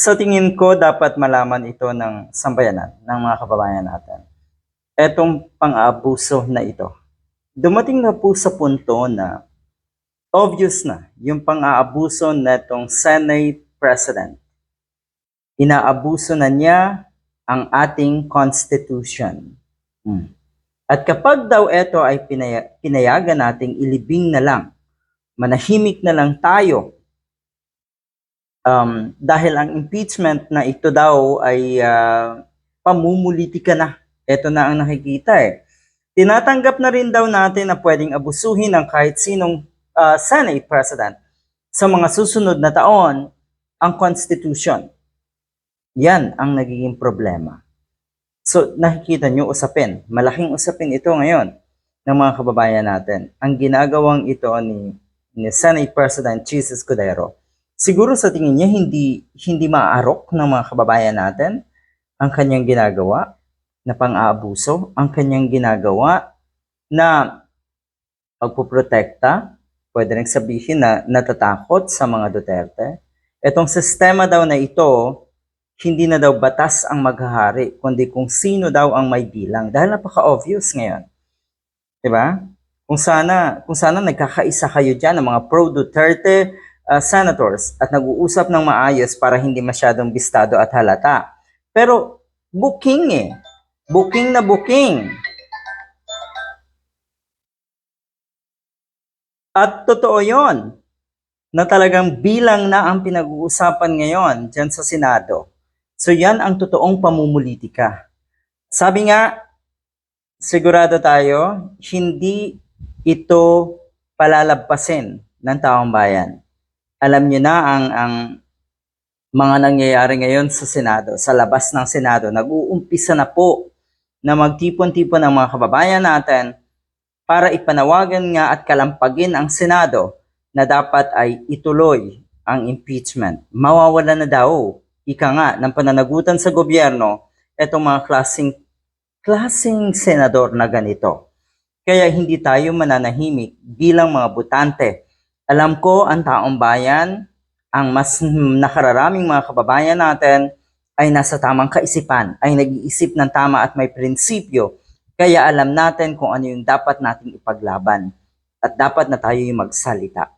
Sa tingin ko, dapat malaman ito ng sambayanan, ng mga kababayan natin. Etong pang-aabuso na ito. Dumating na po sa punto na obvious na yung pang-aabuso na itong Senate President. Inaabuso na niya ang ating Constitution. Hmm. At kapag daw ito ay pinaya- pinayagan nating ilibing na lang, manahimik na lang tayo um, dahil ang impeachment na ito daw ay ah, pamumulitika na. Ito na ang nakikita eh. Tinatanggap na rin daw natin na pwedeng abusuhin ng kahit sinong ah, Senate President sa mga susunod na taon ang Constitution. Yan ang nagiging problema. So nakikita nyo usapin, malaking usapin ito ngayon ng mga kababayan natin. Ang ginagawang ito ni, ni Senate President Jesus Escudero siguro sa tingin niya hindi hindi maaarok ng mga kababayan natin ang kanyang ginagawa na pang-aabuso, ang kanyang ginagawa na pagpoprotekta, pwede rin sabihin na natatakot sa mga Duterte. Itong sistema daw na ito, hindi na daw batas ang maghahari, kundi kung sino daw ang may bilang. Dahil napaka-obvious ngayon. ba? Kung sana, kung sana nagkakaisa kayo diyan ng mga pro-Duterte uh, senators at nag-uusap ng maayos para hindi masyadong bistado at halata. Pero booking eh. Booking na booking. At totoo yon na talagang bilang na ang pinag-uusapan ngayon dyan sa Senado. So yan ang totoong pamumulitika. Sabi nga, sigurado tayo, hindi ito palalagpasin ng taong bayan alam niyo na ang ang mga nangyayari ngayon sa Senado, sa labas ng Senado, nag-uumpisa na po na magtipon-tipon ang mga kababayan natin para ipanawagan nga at kalampagin ang Senado na dapat ay ituloy ang impeachment. Mawawala na daw, ika nga, ng pananagutan sa gobyerno, itong mga klaseng, klaseng senador na ganito. Kaya hindi tayo mananahimik bilang mga butante alam ko ang taong bayan, ang mas nakararaming mga kababayan natin ay nasa tamang kaisipan, ay nag-iisip ng tama at may prinsipyo. Kaya alam natin kung ano yung dapat nating ipaglaban. At dapat na tayo yung magsalita.